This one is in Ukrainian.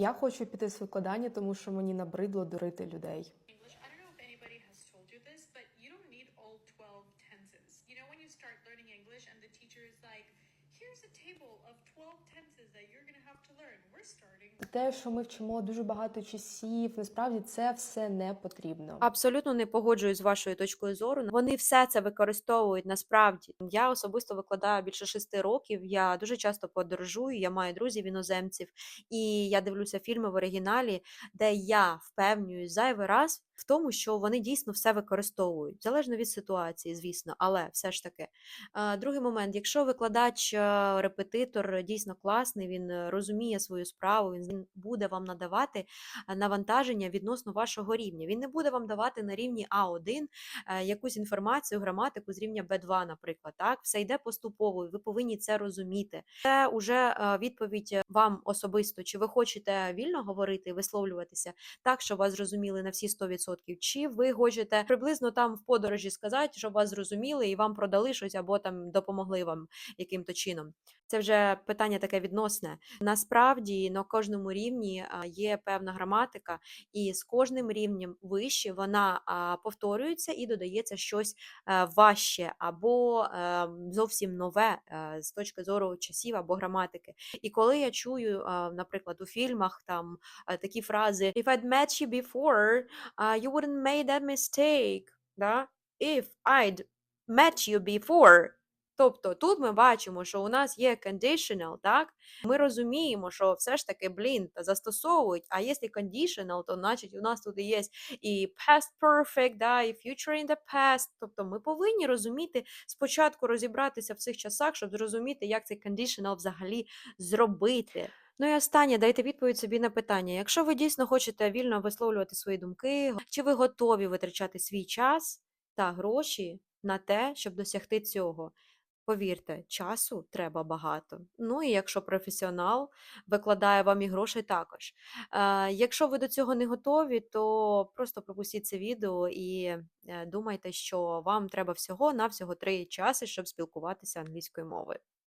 Я хочу піти з викладання, тому що мені набридло дурити людей. English. I don't know if anybody has told you this, but you don't need all 12 tenses. You know, when you start learning English and the teacher is like, here's a table of 12 tenses that you're going to have to learn. Те, що ми вчимо дуже багато часів, насправді це все не потрібно. Абсолютно не погоджуюсь з вашою точкою зору. Вони все це використовують насправді. Я особисто викладаю більше шести років. Я дуже часто подорожую, я маю друзів іноземців, і я дивлюся фільми в оригіналі, де я впевнююсь зайвий раз в тому, що вони дійсно все використовують, залежно від ситуації, звісно, але все ж таки. Другий момент, якщо викладач, репетитор дійсно класний, він е, розуміє свою справу, він буде вам надавати е, навантаження відносно вашого рівня. Він не буде вам давати на рівні А1 е, якусь інформацію, граматику з рівня Б2, наприклад. Так, все йде поступово, і ви повинні це розуміти. Це вже відповідь вам особисто, чи ви хочете вільно говорити і висловлюватися так, щоб вас зрозуміли на всі 100%, чи ви хочете приблизно там в подорожі сказати, щоб вас зрозуміли і вам продали щось або там допомогли вам яким-то чином. Це вже питання таке відносне. Насправді на кожному рівні є певна граматика, і з кожним рівнем вище вона повторюється і додається щось е, важче або е, зовсім нове е, з точки зору часів або граматики. І коли я чую, наприклад, у фільмах там такі фрази If I'd met you before, you wouldn't made that mistake. Да? If I'd met you before. Тобто тут ми бачимо, що у нас є conditional, так? Ми розуміємо, що все ж таки, блін, застосовують, а якщо conditional, то значить у нас тут є і past perfect, да, і future in the past. Тобто ми повинні розуміти, спочатку розібратися в цих часах, щоб зрозуміти, як цей conditional взагалі зробити. Ну і останнє, дайте відповідь собі на питання. Якщо ви дійсно хочете вільно висловлювати свої думки, чи ви готові витрачати свій час та гроші на те, щоб досягти цього? Повірте, часу треба багато. Ну і якщо професіонал викладає вам і грошей також. Е, якщо ви до цього не готові, то просто пропустіть це відео і е, думайте, що вам треба всього-навсього три часи, щоб спілкуватися англійською мовою.